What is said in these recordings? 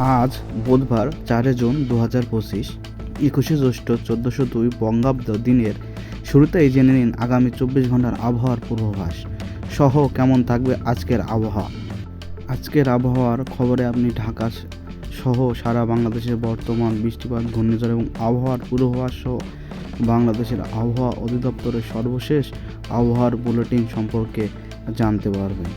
আজ বুধবার চারে জুন দু হাজার পঁচিশ, একুশে জ্যৈষ্ঠ চোদ্দোশো দুই বঙ্গাব্দ দিনের শুরুতেই জেনে নিন আগামী চব্বিশ ঘণ্টার আবহাওয়ার পূর্বাভাস। সহ কেমন থাকবে আজকের আবহাওয়া? আজকের আবহাওয়ার খবরে আপনি ঢাকা সহ সারা বাংলাদেশের বর্তমান বৃষ্টিপাত, ঘূর্ণিঝড় এবং আবহাওয়ার পূর্বাভাস সহ বাংলাদেশের আবহাওয়া অধিদপ্তরের সর্বশেষ আবহাওয়ার বুলেটিন সম্পর্কে জানতে পারবেন।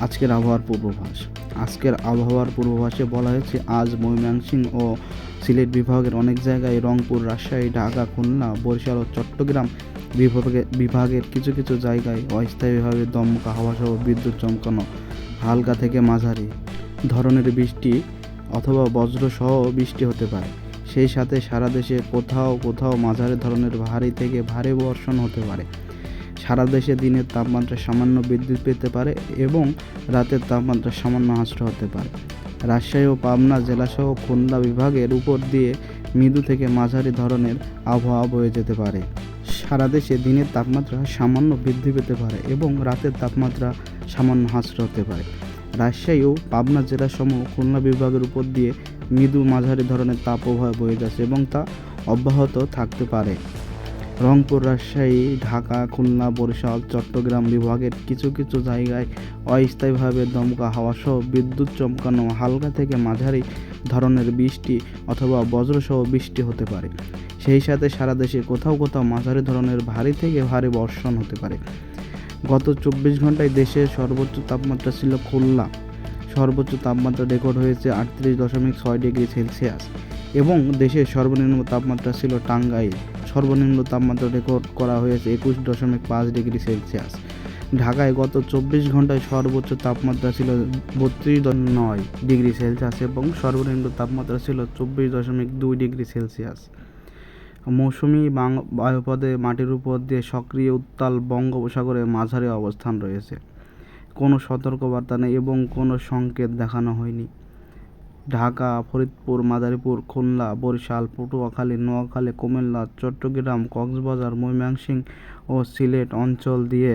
আজকের আবহাওয়ার পূর্বাভাস। আজকের আবহাওয়ার পূর্বাভাসে বলা হয়েছে, আজ ময়মনসিংহ ও সিলেট বিভাগের অনেক জায়গায় রংপুর, রাজশাহী, ঢাকা, খুলনা, বরিশাল ও চট্টগ্রাম বিভাগে, বিভাগের কিছু কিছু জায়গায় অস্থায়ীভাবে দমকা হাওয়া সহ বিদ্যুৎ চমকানো হালকা থেকে মাঝারি ধরনের বৃষ্টি অথবা বজ্রসহ বৃষ্টি হতে পারে। সেই সাথে সারা দেশে কোথাও কোথাও মাঝারি ধরনের ভারী থেকে ভারী বর্ষণ হতে পারে। সারা দেশে দিনের তাপমাত্রা সামান্য বৃদ্ধি পেতে পারে এবং রাতের তাপমাত্রা সামান্য হ্রাস হতে পারে। রাজশাহী ও পাবনা জেলাসহ খুলনা বিভাগের উপর দিয়ে মৃদু থেকে মাঝারি ধরনের আবহাওয়া বয়ে যেতে পারে। সারা দেশে দিনের তাপমাত্রা সামান্য বৃদ্ধি পেতে পারে এবং রাতের তাপমাত্রা সামান্য হ্রাস হতে পারে। রাজশাহী ও পাবনা জেলাসমূহ খুলনা বিভাগের উপর দিয়ে মৃদু মাঝারি ধরনের তাপপ্রবাহ বয়ে যাচ্ছে এবং তা অব্যাহত থাকতে পারে। রংপুর, রাজশাহী, ঢাকা, খুলনা, বরিশাল, চট্টগ্রাম বিভাগের কিছু কিছু জায়গায় অস্থায়ীভাবে দমকা হাওয়া সহ বিদ্যুৎ চমকানো হালকা থেকে মাঝারি ধরনের বৃষ্টি অথবা বজ্রসহ বৃষ্টি হতে পারে। সেই সাথে সারা দেশে কোথাও কোথাও মাঝারি ধরনের ভারী থেকে ভারী বর্ষণ হতে পারে। গত চব্বিশ ঘন্টায় দেশের সর্বোচ্চ তাপমাত্রা ছিল খুলনা। সর্বোচ্চ তাপমাত্রা রেকর্ড হয়েছে আটত্রিশ দশমিক ছয় ডিগ্রি সেলসিয়াস। এবং দেশের সর্বনিম্ন তাপমাত্রা ছিল টাঙ্গাইল। সর্বনিম্ন তাপমাত্রা রেকর্ড করা হয়েছে একুশ দশমিক পাঁচ ডিগ্রি সেলসিয়াস। ঢাকায় গত চব্বিশ ঘন্টায় সর্বোচ্চ তাপমাত্রা ছিল বত্রিশ নয় ডিগ্রি সেলসিয়াস এবং সর্বনিম্ন তাপমাত্রা ছিল চব্বিশ দশমিক দুই ডিগ্রি সেলসিয়াস। মৌসুমি বায়ুপদে মাটির উপর দিয়ে সক্রিয় উত্তাল বঙ্গোপসাগরে মাঝারি অবস্থান রয়েছে। কোনো সতর্কবার্তা নেই এবং কোনো সংকেত দেখানো হয়নি। ঢাকা, ফরিদপুর, মাদারীপুর, খুলনা, বরিশাল, পটুয়াখালী, নোয়াখালী, কুমিল্লা, চট্টগ্রাম, কক্সবাজার, ময়মনসিংহ ও সিলেট অঞ্চল দিয়ে